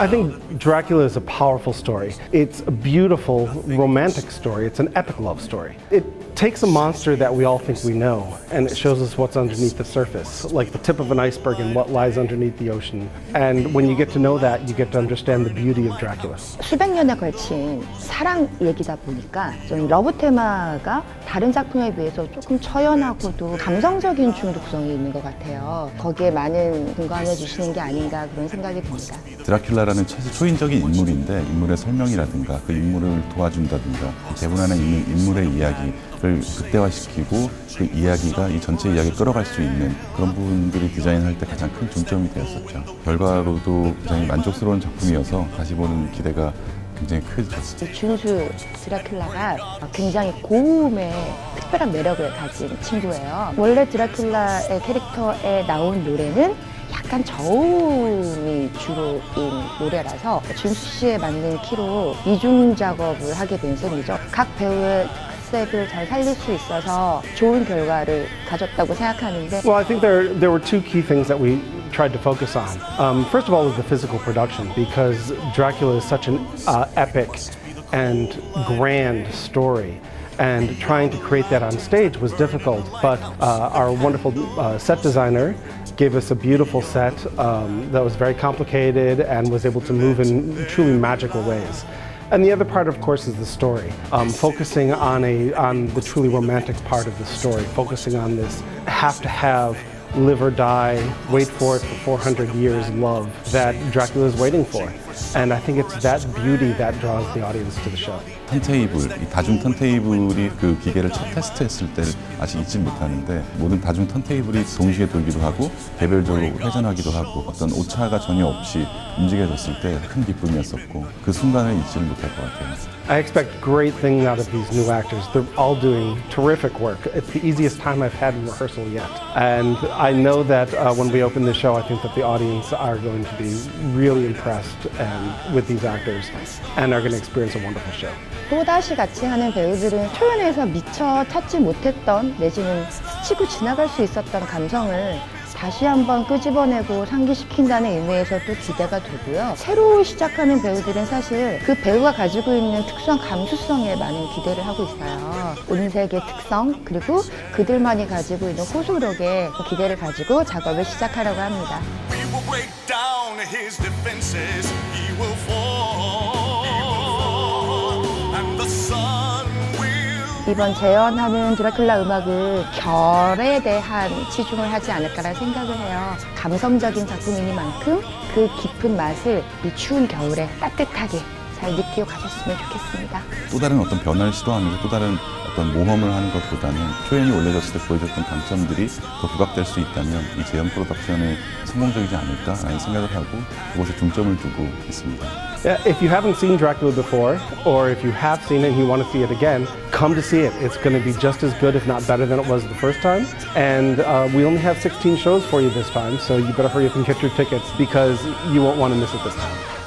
I think Dracula is a powerful story. It's a beautiful romantic story. It's an epic love story. It takes a monster that we all think we know and it shows us what's underneath the surface, like the tip of an iceberg and what lies underneath the ocean. And when you get to know that, you get to understand the beauty of Dracula. 수백 년에 걸친 사랑 얘기다 보니까 좀 러브 테마가 다른 작품에 비해서 조금 처연하고도 감성적인 중독성이 있는 것 같아요. 거기에 많은 공감해 주시는 게 아닌가 그런 생각이 듭니다. 드라큘라라는 최소 초인적인 인물인데 인물의 설명이라든가 그 인물을 도와준다든가 개분하는 있는 인물의 이야기 를 극대화시키고 그 이야기가 이 전체 이야기를 끌어갈 수 있는 그런 부분들이 디자인할 때 가장 큰 중점이 되었었죠. 결과로도 굉장히 만족스러운 작품이어서 다시 보는 기대가 굉장히 크죠. 준수 드라큘라가 굉장히 고음의 특별한 매력을 가진 친구예요. 원래 드라큘라의 캐릭터에 나온 노래는 약간 저음이 주로인 노래라서 준수 씨에 맞는 키로 이중 작업을 하게 된 셈이죠. 각 배우의 특색을 잘 살릴 수 있어서 좋은 결과를 가졌다고 생각하는데 Well, I think there there were two key things that we tried to focus on. Um, first of all, was the physical production because Dracula is such an uh, epic and grand story. And trying to create that on stage was difficult, but uh, our wonderful uh, set designer gave us a beautiful set um, that was very complicated and was able to move in truly magical ways. And the other part, of course, is the story. Um, focusing on a on the truly romantic part of the story, focusing on this have to have, live or die, wait for it for 400 years love that Dracula is waiting for. And I think it's that beauty that draws the audience to the show. 턴테이블, 이 다중 턴테이블이 그 기계를 첫 테스트했을 때를 아직 잊지 못하는데 모든 다중 턴테이블이 동시에 돌기도 하고 개별적으로 회전하기도 하고 어떤 오차가 전혀 없이 움직여졌을 때 큰 기쁨이었었고 그 순간을 잊지를 못할 것 같아요. I expect great things out of these new actors. They're all doing terrific work. It's the easiest time I've had in rehearsal yet. And I know that uh, when we open the show, I think that the audience are going to be really impressed and, with these actors and are going to experience a wonderful show. 또다시 같이 하는 배우들은 초연에서 미처 찾지 못했던 내지는 스치고 지나갈 수 있었던 감성을 다시 한번 끄집어내고 상기시킨다는 의미에서 또 기대가 되고요. 새로 시작하는 배우들은 사실 그 배우가 가지고 있는 특수한 감수성에 많은 기대를 하고 있어요. 온색의 특성, 그리고 그들만이 가지고 있는 호소력에 기대를 가지고 작업을 시작하려고 합니다. Down his defenses. He will fall. And the sun will. 이번 재현하는 드라큘라 음악은 결에 대한 치중을 하지 않을까라는 생각을 해요. 감성적인 작품이니만큼 그 깊은 맛을 이 추운 겨울에 따뜻하게 잘 느끼고 가셨으면 좋겠습니다. 또 다른 어떤 변화를 시도하면서 또 다른 어떤 모험을 하는 것보다는 초연이 올려졌을 때 보여줬던 강점들이 더 부각될 수 있다면 이 재현 프로덕션이 성공적이지 않을까라는 생각을 하고 그곳에 중점을 두고 있습니다. Yeah, If you haven't seen Dracula before, or if you have seen it and you want to see it again, come to see it. It's going to be just as good, if not better, than it was the first time. And uh, we only have 16 shows for you this time, so you better hurry up and get your tickets because you won't want to miss it this time.